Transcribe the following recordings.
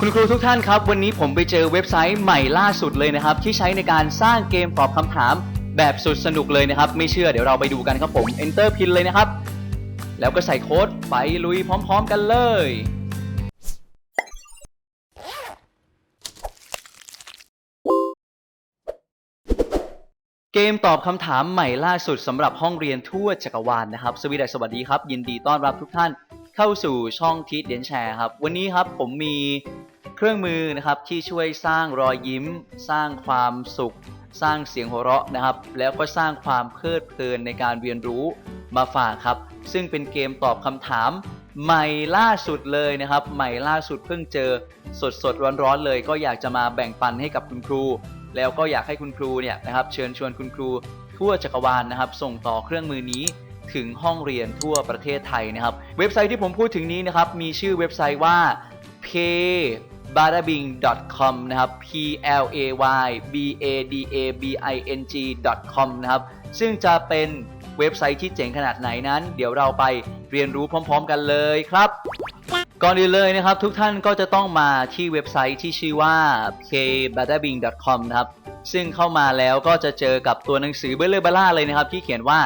คุณครูทุกท่านครับ วันนี้ผมไปเจอเว็บไซต์ใหม่ล่าสุดเลยนะครับ ที่ใช้ในการสร้างเกมตอบคำถามแบบสุดสนุกเลยนะครับ ไม่เชื่อเดี๋ยวเราไปดูกันครับผม Enter Pin เลยนะครับ แล้วก็ใส่โค้ดไปลุยพร้อม ๆ กันเลย เกมตอบคำถามใหม่ล่าสุดสำหรับห้องเรียนทั่วจักรวาลนะครับ สวีดัสสวัสดีครับ ยินดีต้อนรับทุกท่าน เข้าสู่ช่องทีเดียนแชร์ครับ วันนี้ครับผมมีเครื่องมือนะครับที่ช่วยสร้างรอยยิ้ม สร้างความสุข สร้างเสียงหัวเราะนะครับ แล้วก็สร้างความเพลิดเพลินในการเรียนรู้มาฝากครับ ซึ่งเป็นเกมตอบคำถามใหม่ล่าสุดเลยนะครับ ใหม่ล่าสุดเพิ่งเจอสดสดๆร้อนๆเลย ก็อยากจะมาแบ่งปันให้กับคุณครู แล้วก็อยากให้คุณครูเนี่ยนะครับเชิญชวนคุณครูทั่วจักรวาลนะครับ ส่งต่อเครื่องมือนี้ ถึงห้องเรียนทั่วประเทศไทยนะครับ เว็บไซต์ที่ผมพูดถึงนี้นะครับ มีชื่อเว็บไซต์ว่า p b a d a b i n g com นะครับ p l a y b a d a b i n g com นะครับ ซึ่งจะเป็นเว็บไซต์ที่เจ๋งขนาดไหนนั้น เดี๋ยวเราไปเรียนรู้พร้อม ๆ กันเลยครับ ก่อนอื่นเลยนะครับ ทุกท่านก็จะต้องมาที่เว็บไซต์ที่ชื่อว่า kbadabing.com นะครับ ซึ่งเข้ามาแล้วก็จะเจอกับตัวหนังสือเบลเลอร์บล่าเลยนะครับ ที่เขียนว่า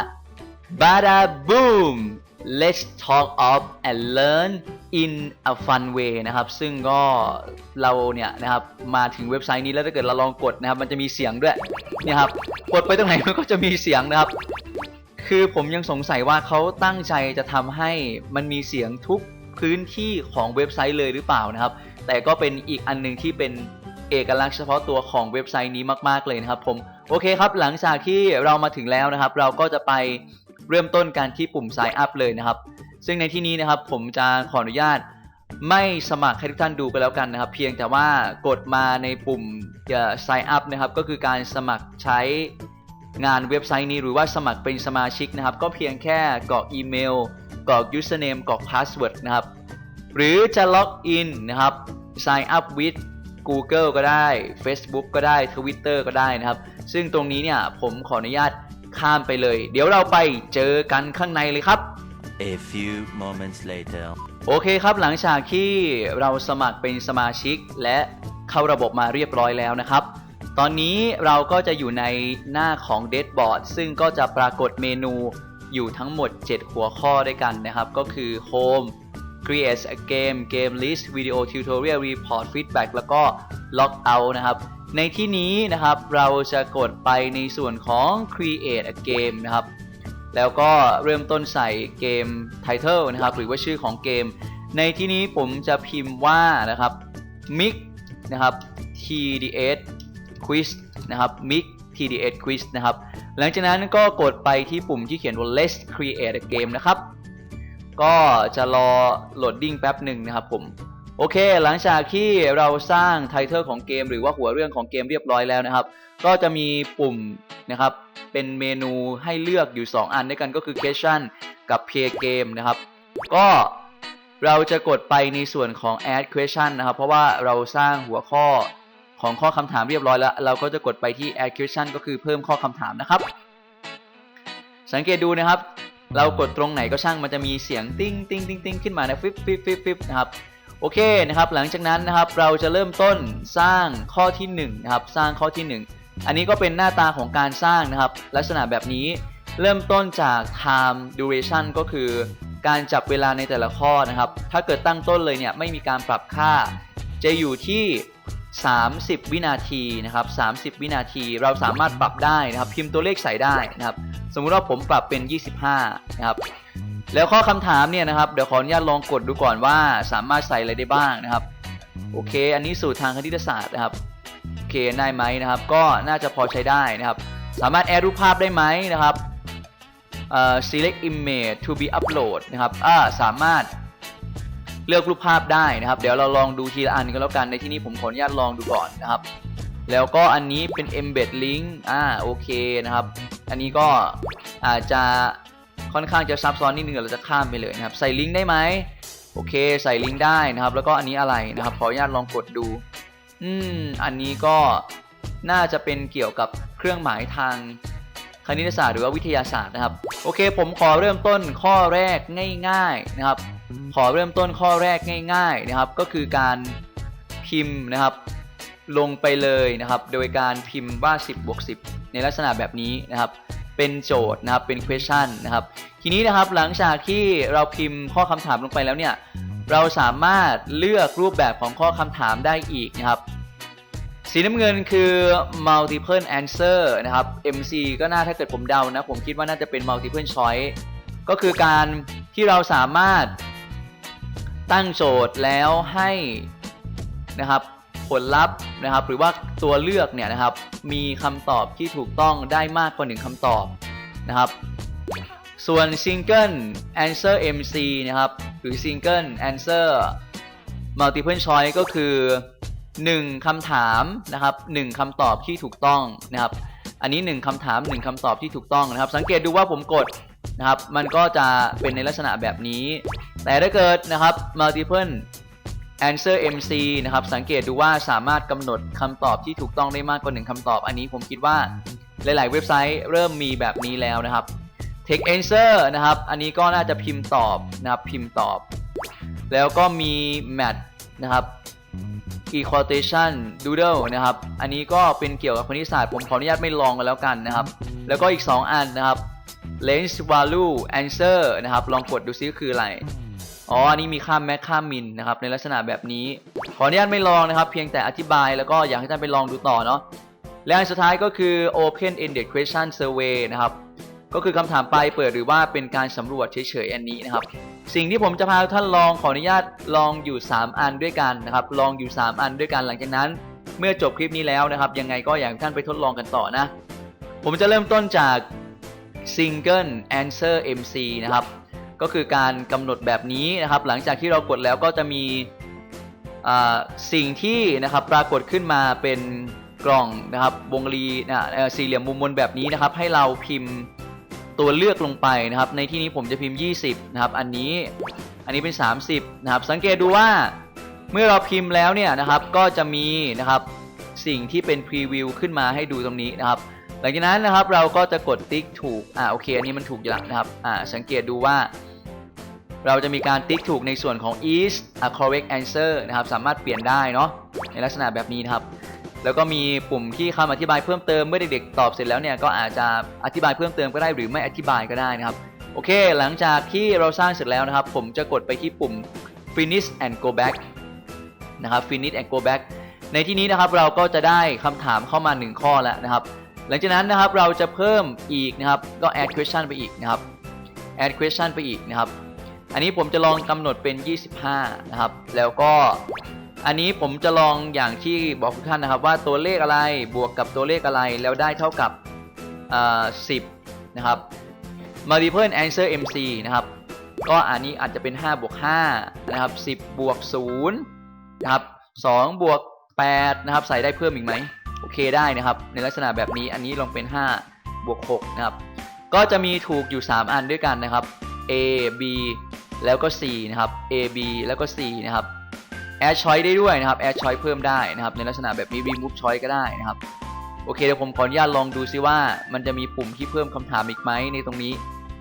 Bada Boom Let's talk of and learn in a fun way นะครับ ซึ่งก็เราเนี่ยนะครับ มาถึงเว็บไซต์นี้แล้วถ้าเกิดเราลองกดนะครับ มันจะมีเสียงด้วยเนี่ยครับ กดไปตรงไหนมันก็จะมีเสียงนะครับ คือผมยังสงสัยว่าเขาตั้งใจจะทำให้มันมีเสียงทุกพื้นที่ของเว็บไซต์เลยหรือเปล่านะครับ แต่ก็เป็นอีกอันหนึงที่เป็นเอกลักษณ์เฉพาะตัวของเว็บไซต์นี้มาก ๆ เลยนะครับผม โอเคครับ หลังจากที่เรามาถึงแล้วนะครับ เราก็จะไป เริ่มต้นการที่ปุ่ม sign up เลยนะครับ ซึ่งในที่นี้นะครับผมจะขออนุญาตไม่สมัครให้ทุกท่านดูไปแล้วกันนะครับ เพียงแต่ว่ากดมาในปุ่ม sign up นะครับ ก็คือการสมัครใช้งานเว็บไซต์นี้หรือว่าสมัครเป็นสมาชิกนะครับ ก็เพียงแค่กรอกอีเมลกรอก username กรอก password นะครับ หรือจะล็อกอินนะครับ sign up with Google ก็ได้ Facebook ก็ได้ Twitter ก็ได้นะครับ ซึ่งตรงนี้เนี่ยผมขออนุญาต ข้ามไปเลย เดี๋ยวเราไปเจอกันข้างในเลยครับ A few moments later. โอเคครับหลังจากที่เราสมัครเป็นสมาชิกและเข้าระบบมาเรียบร้อยแล้วนะครับ ตอนนี้เราก็จะอยู่ในหน้าของ Dashboard ซึ่งก็จะปรากฏเมนูอยู่ทั้งหมด 7 หัวข้อด้วยกันนะครับ ก็คือ Home Create a Game Game List Video Tutorial Report Feedback แล้วก็ Logout นะครับ ในที่นี้นะครับเราจะกดไปในส่วนของ Create a Game นะครับ แล้วก็เริ่มต้นใส่เกม Title นะครับ หรือว่าชื่อของเกม ในที่นี้ผมจะพิมพ์ว่านะครับ Mix นะครับ TDS Quiz นะครับ Mix TDS Quiz นะครับ หลังจากนั้นก็กดไปที่ปุ่มที่เขียนว่า Let's Create a Game นะครับ ก็จะรอโหลดดิ้งแป๊บหนึ่งนะครับผม โอเค หลังจากที่เราสร้างไทเทลของเกม หรือว่าหัวเรื่องของเกมเรียบร้อยแล้วนะครับ ก็จะมีปุ่มนะครับเป็นเมนูให้เลือกอยู่ 2 อันด้วยกันก็คือ question กับ play game นะครับ ก็เราจะกดไปในส่วนของ add question นะครับ เพราะว่าเราสร้างหัวข้อของข้อคำถามเรียบร้อยแล้ว เราก็จะกดไปที่ add question ก็คือเพิ่มข้อคำถามนะครับ สังเกตดูนะครับ เรากดตรงไหนก็ช่างมันจะมีเสียงติ้งติ้งติ้งติ้งขึ้นมานะฟิบฟิบฟิบฟิบนะครับ โอเคนะครับหลังจากนั้นนะครับเราจะเริ่มต้นสร้างข้อที่1นะครับสร้างข้อที่ 1 อันนี้ก็เป็นหน้าตาของการสร้างนะครับ ลักษณะแบบนี้เริ่มต้นจาก time duration ก็คือการจับเวลาในแต่ละข้อนะครับ ถ้าเกิดตั้งต้นเลยเนี่ยไม่มีการปรับค่า จะอยู่ที่ 30 วินาทีนะครับ 30 วินาที เราสามารถปรับได้นะครับ พิมพ์ตัวเลขใส่ได้นะครับ สมมุติว่าผมปรับเป็น 25 นะครับ แล้วข้อคำถามเนี่ยนะครับเดี๋ยวขออนุญาตลองกดดูก่อนว่าสามารถใส่อะไรได้บ้างนะครับโอเค อันนี้สูตรทางคณิตศาสตร์นะครับโอเคได้ไหมนะครับ ก็น่าจะพอใช้ได้นะครับ สามารถแอดรูปภาพได้ไหมนะครับ select image to be upload นะครับอ่าสามารถเลือกรูปภาพได้นะครับ เดี๋ยวเราลองดูทีละอันก็แล้วกันในที่นี้ผมขออนุญาตลองดูก่อนนะครับ แล้วก็อันนี้เป็น embed link อ่าโอเคนะครับ อันนี้ก็อาจจะ ค่อนข้างจะซับซ้อนนิดนึงเดี๋ยวเราจะข้ามไปเลยนะครับ ใส่ลิงก์ได้ไหมโอเค ใส่ลิงก์ได้นะครับ แล้วก็อันนี้อะไรนะครับ ขออนุญาตลองกดดู อืม อันนี้ก็น่าจะเป็นเกี่ยวกับเครื่องหมายทางคณิตศาสตร์หรือว่าวิทยาศาสตร์นะครับ โอเค ผมขอเริ่มต้นข้อแรกง่าย ๆนะครับ ขอเริ่มต้นข้อแรกง่าย ๆนะครับ ก็คือการพพิมพ์นะครับ ลงไปเลยนะครับ โดยการพิมพ์ว่า 10บวก10 ในลักษณะแบบนี้นะครับ เป็นโจทย์นะครับเป็น question นะครับทีนี้นะครับหลังจากที่เราพิมพ์ข้อคำถามลงไปแล้วเนี่ยเราสามารถเลือกรูปแบบของข้อคำถามได้อีกนะครับสีน้ำเงินคือ multiple answer นะครับ MC ก็น่าถ้าเกิดผมเดานะ ผมคิดว่าน่าจะเป็น multiple choice ก็คือการที่เราสามารถตั้งโจทย์แล้วให้นะครับ ผลลัพธ์นะครับ หรือว่าตัวเลือกเนี่ยนะครับ มีคำตอบที่ถูกต้องได้มากกว่าหนึ่งคำตอบนะครับ ส่วน single answer MC นะครับ หรือ single answer multiple choice ก็คือ 1คำถามนะครับ1คำตอบที่ถูกต้องนะครับ อันนี้ 1คำถาม 1คำตอบที่ถูกต้องนะครับ สังเกตดูว่าผมกดนะครับ มันก็จะเป็นในลักษณะแบบนี้ แต่ถ้าเกิดนะครับ multiple answer MC นะครับสังเกตดูว่าสามารถกำหนดคำตอบที่ถูกต้องได้มากกว่า1คำตอบ อันนี้ผมคิดว่าหลาย ๆ เว็บไซต์เริ่มมีแบบนี้แล้วนะครับ text answer นะครับ อันนี้ก็น่าจะพิมพ์ตอบนะครับพิมพ์ตอบ แล้วก็มี match นะครับ equation doodle นะครับ อันนี้ก็เป็นเกี่ยวกับคณิตศาสตร์ผมขออนุญาตไม่ลองกันแล้วกันนะครับ แล้วก็อีก 2 อันนะครับ range value answer นะครับ ลองกดดูซิคืออะไร อ๋ออันนี้มีค่า max ค่า min นะครับในลักษณะแบบนี้ ขออนุญาตไม่ลองนะครับ เพียงแต่อธิบายแล้วก็อยากให้ท่านไปลองดูต่อเนาะและอันสุดท้ายก็คือ open ended question survey นะครับก็คือคำถามปลายเปิดหรือว่าเป็นการสำรวจเฉยๆอันนี้นะครับ สิ่งที่ผมจะพาท่านลองขออนุญาตลองอยู่ 3 อันด้วยกันนะครับ ลองอยู่ 3 อันด้วยกันหลังจากนั้น เมื่อจบคลิปนี้แล้วนะครับ ยังไงก็อยากให้ท่านไปทดลองกันต่อนะ ผมจะเริ่มต้นจาก single answer MC นะครับ ก็คือการกำหนดแบบนี้นะครับ หลังจากที่เรากดแล้วก็จะมีสิ่งที่นะครับปรากฏขึ้นมาเป็นกล่องนะครับวงรีนะสี่เหลี่ยมมุมมนแบบนี้นะครับ ให้เราพิมพ์ตัวเลือกลงไปนะครับ ในที่นี้ผมจะพิมพ์ 20 นะครับ อันนี้อันนี้เป็น 30 นะครับ สังเกตดูว่าเมื่อเราพิมพ์แล้วเนี่ยนะครับก็จะมีนะครับสิ่งที่เป็นพรีวิวขึ้นมาให้ดูตรงนี้นะครับ หลังจากนั้นนะครับเราก็จะกดติ๊กถูกอ่าโอเคอันนี้มันถูกอยู่แล้วนะครับอ่าสังเกตดูว่า เราจะมีการติ๊กถูกในส่วนของ is a correct answer นะครับ สามารถเปลี่ยนได้เนาะในลักษณะแบบนี้นะครับ แล้วก็มีปุ่มที่คำอธิบายเพิ่มเติมเมื่อเด็กๆตอบเสร็จแล้วเนี่ยก็อาจจะอธิบายเพิ่มเติมก็ได้หรือไม่อธิบายก็ได้นะครับโอเค หลังจากที่เราสร้างเสร็จแล้วนะครับ ผมจะกดไปที่ปุ่ม finish and go back นะครับ finish and go back ในที่นี้นะครับเราก็จะได้คำถามเข้ามา 1 ข้อแล้วนะครับ หลังจากนั้นนะครับเราจะเพิ่มอีกนะครับ ก็ add question ไปอีกนะครับ add question ไปอีกนะครับ อันนี้ผมจะลองกำหนดเป็น 25 นะครับ แล้วก็อันนี้ผมจะลองอย่างที่บอกทุกท่านนะครับ ว่าตัวเลขอะไรบวกกับตัวเลขอะไรแล้วได้เท่ากับอ่า10 นะครับ multiple answer MC นะครับ ก็อันนี้อาจจะเป็น 5 บวก 5 นะครับ 10 บวก 0 นะครับ2บวก 8 นะครับ ใส่ได้เพิ่มอีกไหมโอเคได้นะครับ ในลักษณะแบบนี้อันนี้ลองเป็น 5 บวก 6 นะครับ ก็จะมีถูกอยู่ 3 อันด้วยกันนะครับ A B แล้วก็ C นะครับ A B แล้วก็ C นะครับ add choice ได้ด้วยนะครับ add choice เพิ่มได้นะครับในลักษณะแบบนี้ remove choice ก็ได้นะครับโอเคเดี๋ยวผมขออนุญาตลองดูซิว่ามันจะมีปุ่มที่เพิ่มคำถามอีกไหมในตรงนี้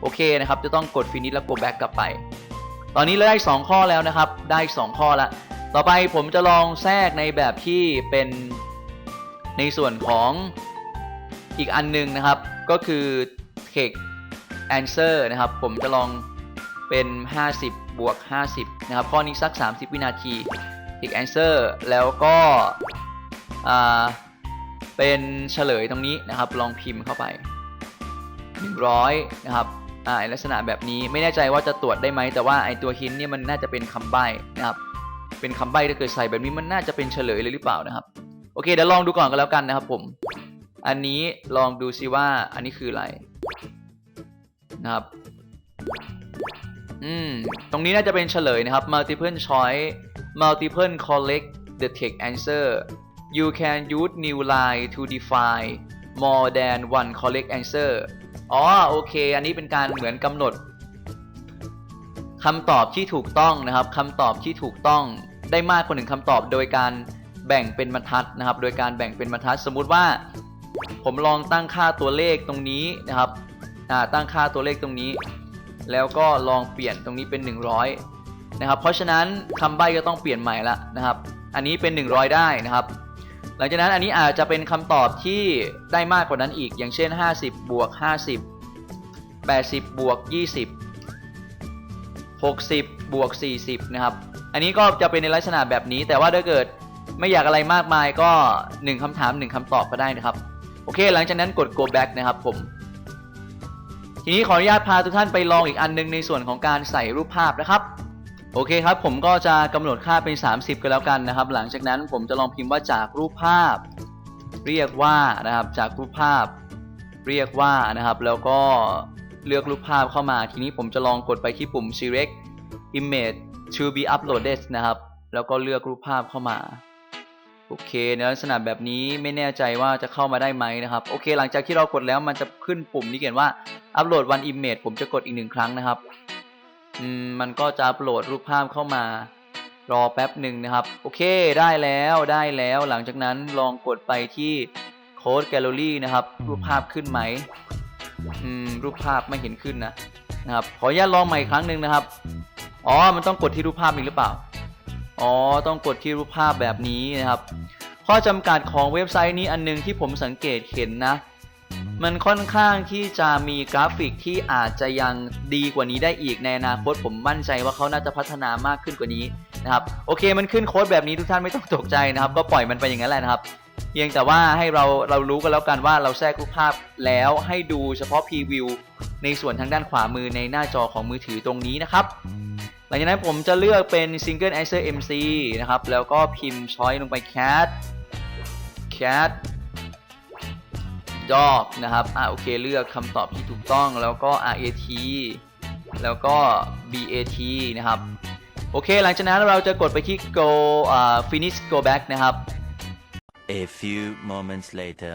โอเคนะครับจะต้องกด finish แล้ว go back กลับไป ตอนนี้เราได้ 2 ข้อแล้วนะครับ ได้ 2 ข้อละต่อไปผมจะลองแทรกในแบบที่เป็นในส่วนของอีกอันหนึงนะครับ ก็คือ text answer นะครับ ผมจะลอง เป็น 50 บวก 50 นะครับ ข้อนี้สัก 30 วินาที text answer แล้วก็อ่าเป็นเฉลยตรงนี้นะครับ ลองพิมพ์เข้าไป 100 นะครับอ่าลักษณะแบบนี้ไม่แน่ใจว่าจะตรวจได้ไหม แต่ว่าไอตัวฮินเนี่ยมันน่าจะเป็นคำใบ้นะครับ เป็นคำใบ้ถ้าเกิดใส่แบบนี้มันน่าจะเป็นเฉลยเลยหรือเปล่านะครับ โอเคเดี๋ยวลองดูก่อนกันแล้วกันนะครับผม อันนี้ลองดูซิว่าอันนี้คืออะไรนะครับ อืม ตรงนี้น่าจะเป็นเฉลยนะครับ multiple choice multiple collect the text answer you can use new line to define more than one correct answer อ๋อโอเค อันนี้เป็นการเหมือนกำหนดคำตอบที่ถูกต้องนะครับคำตอบที่ถูกต้องได้มากกว่าหนึ่งคำตอบโดยการแบ่งเป็นบรรทัดนะครับ โดยการแบ่งเป็นบรรทัดสมมุติว่า ผมลองตั้งค่าตัวเลขตรงนี้นะครับตั้งค่าตัวเลขตรงนี้ แล้วก็ลองเปลี่ยนตรงนี้เป็น 100 นะครับ เพราะฉะนั้นคำใบ้ก็ต้องเปลี่ยนใหม่ละนะครับ อันนี้เป็น 100 ได้นะครับ หลังจากนั้นอันนี้อาจจะเป็นคำตอบที่ได้มากกว่านั้นอีก อย่างเช่น 50 บวก 50 80 บวก 20 60 บวก 40 นะครับ อันนี้ก็จะเป็นในลักษณะแบบนี้ แต่ว่าถ้าเกิดไม่อยากอะไรมากมายก็ 1คำถาม 1คำตอบก็ได้นะครับ โอเค หลังจากนั้นกด go back นะครับผม ทีนี้ขออนุญาตพาทุกท่านไปลองอีกอันหนึงในส่วนของการใส่รูปภาพนะครับ โอเคครับ ผมก็จะกำหนดค่าเป็น 30 กันแล้วกันนะครับ หลังจากนั้นผมจะลองพิมพ์ว่าจากรูปภาพ เรียกว่านะครับจากรูปภาพ เรียกว่านะครับ แล้วก็เลือกรูปภาพเข้ามา ทีนี้ผมจะลองกดไปที่ปุ่ม select image to be uploaded นะครับ แล้วก็เลือกรูปภาพเข้ามา โอเคในลักษณะแบบนี้ไม่แน่ใจว่าจะเข้ามาได้ไหมนะครับโอเค หลังจากที่เรากดแล้วมันจะขึ้นปุ่มที่เขียนว่า upload one image ผมจะกดอีกหนึ่งครั้งนะครับอืมมันก็จะอัปโหลดรูปภาพเข้ามารอแป๊บหนึ่งนะครับ โอเคได้แล้วได้แล้ว หลังจากนั้นลองกดไปที่โค้ดแกลเลอรี่นะครับ รูปภาพขึ้นไหมอืมรูปภาพไม่เห็นขึ้นนะนะครับขออนุญาตลองใหม่อีกครั้งหนึ่งนะครับอ๋อมันต้องกดที่รูปภาพนี้หรือเปล่า อ๋อ ต้องกดที่รูปภาพแบบนี้นะครับ ข้อจำกัดของเว็บไซต์นี้อันหนึงที่ผมสังเกตเห็นนะ มันค่อนข้างที่จะมีกราฟิกที่อาจจะยังดีกว่านี้ได้อีกในอนาคตผมมั่นใจว่าเขาน่าจะพัฒนามากขึ้นกว่านี้นะครับ โอเคมันขึ้นโค้ดแบบนี้ทุกท่านไม่ต้องตกใจนะครับ ก็ปล่อยมันไปอย่างนั้นแหละนะครับเพียงแต่ว่าให้เราเรารู้กันแล้วกันว่าเราแทรกรูปภาพแล้วให้ดูเฉพาะพรีวิวในส่วนทางด้านขวามือในหน้าจอของมือถือตรงนี้นะครับ ลังจากนั้นผมจะเลือกเป็น Single Answer MC นะครับ แล้วก็พิมพ์ช้อยลงไป cat cat dog นะครับ อ่าโอเคเลือกคำตอบที่ถูกต้อง แล้วก็ rat แล้วก็ bat นะครับ โอเค หลังจากนั้นเราจะกดไปที่ go อ่า finish go back นะครับ A few moments later.